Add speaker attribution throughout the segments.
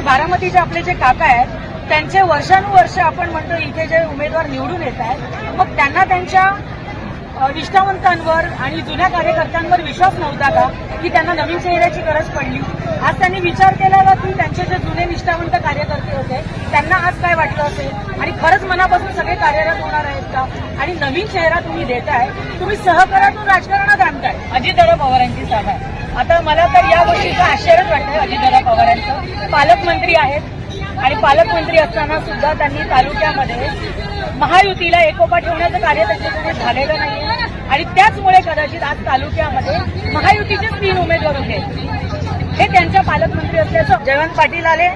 Speaker 1: बारामतीचे आपले जे काका आहेत त्यांचे वर्षानुवर्ष आपण म्हणतो इथे जे उमेदवार निवडून येत आहेत मग त्यांना त्यांच्या निष्ठावंतांवर आणि जुन्या कार्यकर्त्यांवर विश्वास नव्हता का की त्यांना नवीन चेहऱ्याची गरज पडली? आज त्यांनी विचार केला का की त्यांचे जे जुने निष्ठावंत कार्यकर्ते होते त्यांना आज काय वाटलं असेल? आणि खरंच मनापासून सगळे कार्यरत होणार का आणि नवीन चेहरा तुम्ही देताय तुम्ही सहकारातून राजकारणात आणताय. अजितदादा पवारांची सभा. आहे. आता मला तर या गोष्टीचं आश्चर्यच वाटतंय अजितदादा पवारांचं. पालकमंत्री आहेत आणि पालकमंत्री असताना सुद्धा त्यांनी तालुक्यामध्ये महायुतीला एकोपा ठेवण्याचं कार्य त्यांच्याकडे झालेलं नाही आणि त्याचमुळे कदाचित आज तालुक्यामध्ये महायुतीचेच तीन उमेदवार होते. हे त्यांच्या पालकमंत्री असल्याचं जयवंत पाटील आले.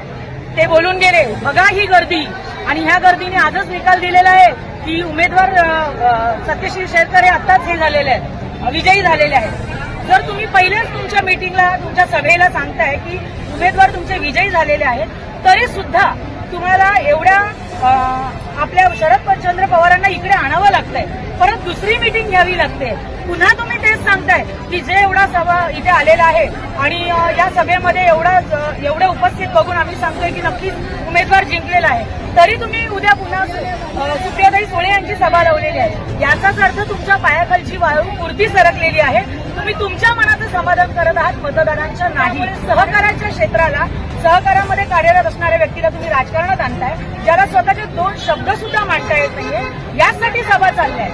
Speaker 1: ते बोलून गेले बघा ही गर्दी आणि ह्या गर्दीने आजच निकाल दिलेला आहे. की उमेदवार सत्यशील शेरकर हे आत्ताच हे झालेले आहेत विजयी झालेले आहेत. जर तुम्ही पहिल्याच तुमच्या मीटिंगला तुमच्या सभेला सांगताय की उमेदवार तुमचे विजयी झालेले आहेत तरी सुद्धा तुम्हाला एवढ्या आपल्या शरद चंद्र पवारांना इकडे आणावं लागतंय. परत दुसरी मीटिंग घ्यावी लागते. पुन्हा तुम्ही ते तेच सांगताय की जे एवढा सभा इथे आलेला आहे आणि या सभेमध्ये एवढा एवढे उपस्थित बघून आम्ही सांगतोय की नक्कीच उमेदवार जिंकलेला आहे. तरी तुम्ही उद्या पुन्हा सुप्रियाताई सुळे यांची सभा लावलेली आहे. याचाच अर्थ तुमच्या पायाखालची वाळू मूर्ती सरकलेली आहे. तुम्ही तुमच्या मनाचं समाधान करत आहात मतदारांच्या नाही. सहकाराच्या क्षेत्राला सहकारामध्ये कार्यरत असणाऱ्या व्यक्तीला तुम्ही राजकारणात आणताय ज्याला स्वतःचे दोन शब्द सुद्धा मांडता येत नाहीये. यासाठी सभा चालल्या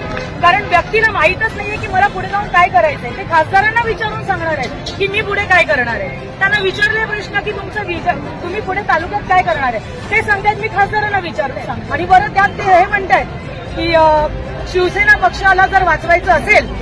Speaker 1: कारण व्यक्तीला माहीतच नाहीये की मला पुढे जाऊन काय करायचंय? ते खासदारांना विचारून सांगणार आहेत की मी पुढे काय करणार आहे. त्यांना विचारले प्रश्न की तुमचं विचार तुम्ही पुढे तालुक्यात काय करणार आहे? ते सांगतायत मी खासदारांना विचारते. आणि बरं त्यात ते हे म्हणतायत की शिवसेना पक्षाला जर वाचवायचं असेल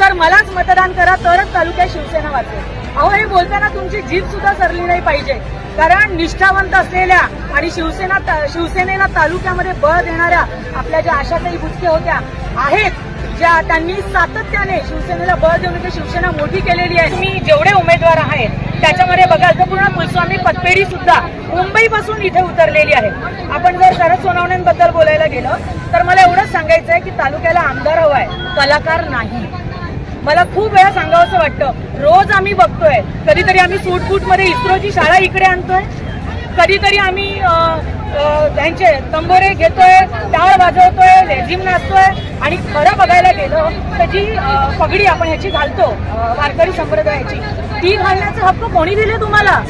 Speaker 1: तर मलाच मतदान करा तरच तालुक्यात शिवसेना वाचेल. अहो हे बोलताना तुमची जीभ सुद्धा सरली नाही पाहिजे. कारण निष्ठावंत असलेल्या आणि शिवसेना शिवसेनेला तालुक्यामध्ये बळ देणाऱ्या आपल्या ज्या आशाताई बुचके होत्या आहेत ज्या त्यांनी सातत्याने शिवसेनेला बळ देऊन इथे शिवसेना मोठी केलेली आहे. तुम्ही जेवढे उमेदवार आहेत त्याच्यामध्ये बघाल तर पूर्ण कुलस्वामी पतपेढी सुद्धा मुंबईपासून इथे उतरलेली आहे. आपण जर शरद सोनवण्यांबद्दल बोलायला गेलं तर मला एवढंच सांगायचं आहे की तालुक्याला आमदार हवाय कलाकार नाही. मला खूप वेळा सांगावंसं वाटतं रोज आम्ही बघतोय कधीतरी आम्ही सूटबूटमध्ये इस्रोची शाळा इकडे आणतोय कधीतरी आम्ही त्यांचे तंबोरे घेतोय टाळ वाजवतोय लेझिम नाचतोय आणि खरं बघायला गेलं तर जी पगडी आपण ह्याची घालतो वारकरी संप्रदायाची ती घालण्याचा हक्क कोणी दिले तुम्हाला?